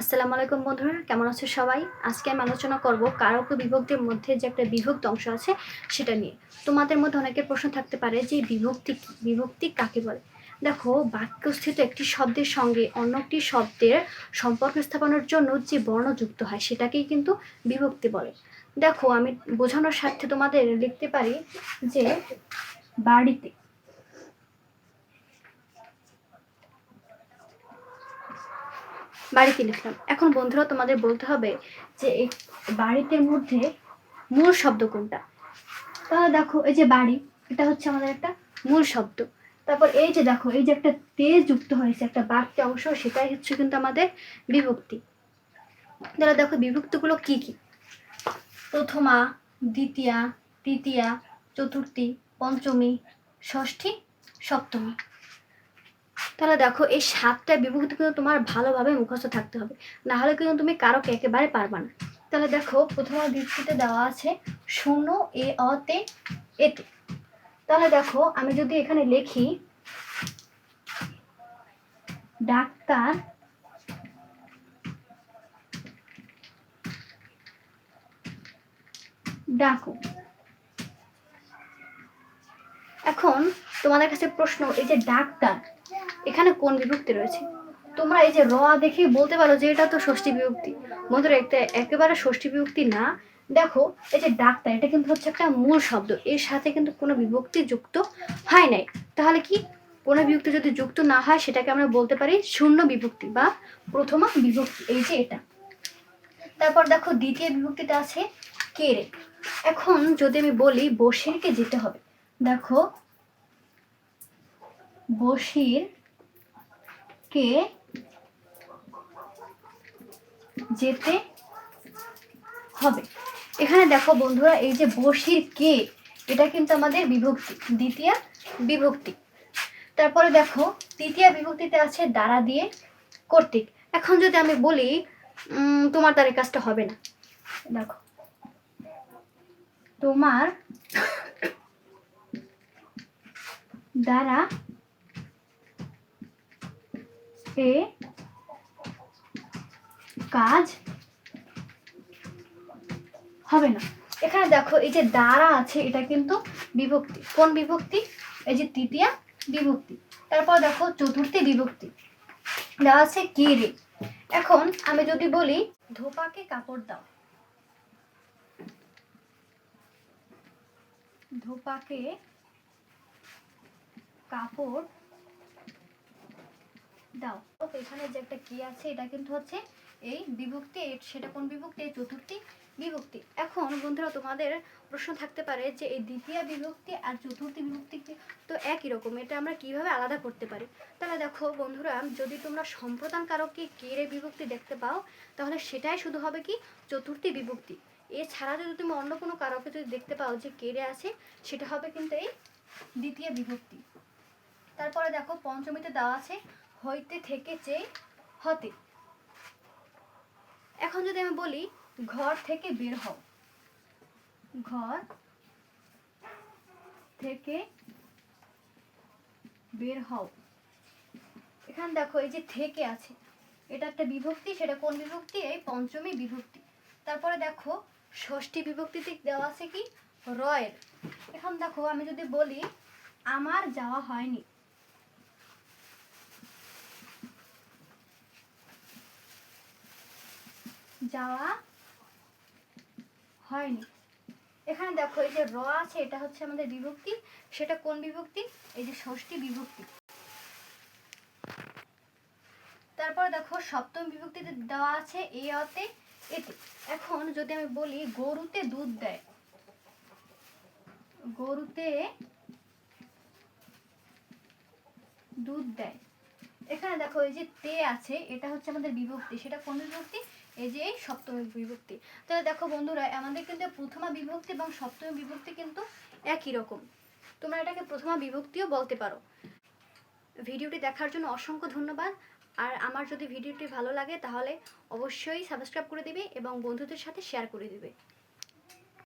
আসসালামু আলাইকুম বন্ধুরা, কেমন আছো সবাই? আজকে আমি আলোচনা করব কারক বিভক্তির মধ্যে যে একটা বিভক্ত অংশ আছে সেটা নিয়ে। তোমাদের মধ্যে অনেকের প্রশ্ন থাকতে পারে যে বিভক্তি? বিভক্তি কাকে বলে? দেখো, বাক্যস্থিত একটি শব্দের সঙ্গে অন্য একটি শব্দের সম্পর্ক স্থাপনের জন্য যে বর্ণ যুক্ত হয় সেটাকেই কিন্তু বিভক্তি বলে। দেখো, আমি বোঝানোর স্বার্থে তোমাদের লিখতে পারি যে বাড়িতে বাড়িতে লিখলাম। এখন বন্ধুরা, তোমাদের বলতে হবে যে এই বাড়িতে মধ্যে মূল শব্দ কোনটা? তাহলে দেখো, এই যে বাড়ি, এটা হচ্ছে আমাদের একটা মূল শব্দ। তারপর এই যে দেখো, এই যে একটা তে যুক্ত হয়েছে, একটা বাক্য অংশ, সেটাই হচ্ছে কিন্তু আমাদের বিভক্তি। তাহলে দেখো, বিভক্তিগুলো কি কি? প্রথমা, দ্বিতীয়া, তৃতীয়া, চতুর্থী, পঞ্চমী, ষষ্ঠী, সপ্তমী। তাহলে দেখো, এই সাতটা বিভক্তি কিন্তু তোমার ভালোভাবে মুখস্থ থাকতে হবে। না হলে কিন্তু তুমি কারোকে একেবারে পারবা না। তাহলে দেখো, প্রথম দৃষ্টিতে দেওয়া আছে, শূন্য এ অতে এতে তাহলে দেখো, আমি যদি এখানে লিখি, ডাক্তার ডাকো। এখন তোমাদের কাছে প্রশ্ন, এই যে ডাক্তার এখানে কোন বিভক্তি রয়েছে? তোমরা এই যে র দেখে বলতে পারো যে এটা তো ষষ্ঠী বিভক্তি। বন্ধুরা একটা একেবারে ষষ্ঠী বিভক্তি না। দেখো, এই যে ডাক্তার, এটা কিন্তু হচ্ছে একটা মূল শব্দ। এর সাথে কিন্তু কোনো বিভক্তি যুক্ত হয় নাই। তাহলে কি? কোনো বিভক্তি যদি যুক্ত না হয়, সেটাকে আমরা বলতে পারি শূন্য বিভক্তি বা প্রথমা বিভক্তি। এই যে এটা। তারপর দেখো, দ্বিতীয় বিভক্তিটা আছে কেরে এখন যদি আমি বলি বসিরকে যেতে হবে। দেখো বসির কে যেতে হবে। এখানে দেখো বন্ধুরা, এই যে বসির কে, এটা কিন্তু আমাদের বিভক্তি, দ্বিতীয় বিভক্তি। তারপরে দেখো, তৃতীয় বিভক্তিতে আছে দ্বারা দিয়ে কর্তৃক। এখন যদি আমি বলি তোমার এই কাজটা হবে না। দেখো, তোমার দ্বারা এ কাজ হবে না। এখানে দেখো, এই যে দ্বারা আছে, এটা কিন্তু বিভক্তি। কোন বিভক্তি? এই যে তৃতীয়া বিভক্তি। তারপর দেখো, চতুর্থী বিভক্তি। দেওয়া আছে কে রে? এখন আমি যদি বলি, ধোপাকে কাপড় দাও। ধোপাকে কাপড় দাও। তো এখানে যে একটা কি আছে, এটা কিন্তু হচ্ছে এই বিভক্তি সেটা কোন বিভক্তি? এই চতুর্থী বিভক্তি। এখন বন্ধুরা, তোমাদের প্রশ্ন থাকতে পারে যে এই দ্বিতীয় বিভক্তি আর চতুর্থী বিভক্তি তো একই রকম? এটা আমরা কীভাবে আলাদা করতে পারি? তাহলে দেখো বন্ধুরা, যদি তোমরা সম্প্রদান কারককে কেড়ে বিভক্তি দেখতে পাও, তাহলে সেটাই শুধু হবে কি চতুর্থী বিভক্তি। এছাড়া যদি তুমি অন্য কোনো কারকে যদি দেখতে পাও যে কেড়ে আছে, সেটা হবে কিন্তু এই দ্বিতীয় বিভক্তি। তারপরে দেখো, পঞ্চমীতে দেওয়া আছে হইতে থেকে চেয়ে হতে। এখন যদি আমি বলি, ঘর থেকে বের হও। ঘর থেকে বের হও। এখানে দেখো, এই যে থেকে আছে, এটা একটা বিভক্তি, সেটা কোন বিভক্তি? এই পঞ্চমী বিভক্তি। তারপরে দেখো, ষষ্ঠী বিভক্তিতে দেওয়া আছে কি? রয়ের। এখন দেখো, আমি যদি বলি, আমার যাওয়া হয়নি। যাওয়া হয়নি। এখানে দেখো, এই যে র আছে, এটা হচ্ছে আমাদের বিভক্তি। সেটা কোন বিভক্তি? এই যে ষষ্ঠী বিভক্তি। তারপর দেখো, সপ্তম বিভক্তিতে দেওয়া আছে এ অতে এতে এখন যদি আমি বলি, গরুতে দুধ দেয়। গরুতে দুধ দেয়। এখানে দেখো, এই যে তে আছে, এটা হচ্ছে আমাদের বিভক্তি। সেটা কোন বিভক্তি? এই যে সপ্তমী বিভক্তি। তাহলে দেখো বন্ধুরা, আমাদের কিন্তু প্রথমা বিভক্তি এবং সপ্তমী বিভক্তি কিন্তু একই রকম। তোমরা এটাকে প্রথমা বিভক্তিও বলতে পারো। ভিডিওটি দেখার জন্য অসংখ্য ধন্যবাদ। আর আমার যদি ভিডিওটি ভালো লাগে, তাহলে অবশ্যই সাবস্ক্রাইব করে দিবে এবং বন্ধুদের সাথে শেয়ার করে দিবে।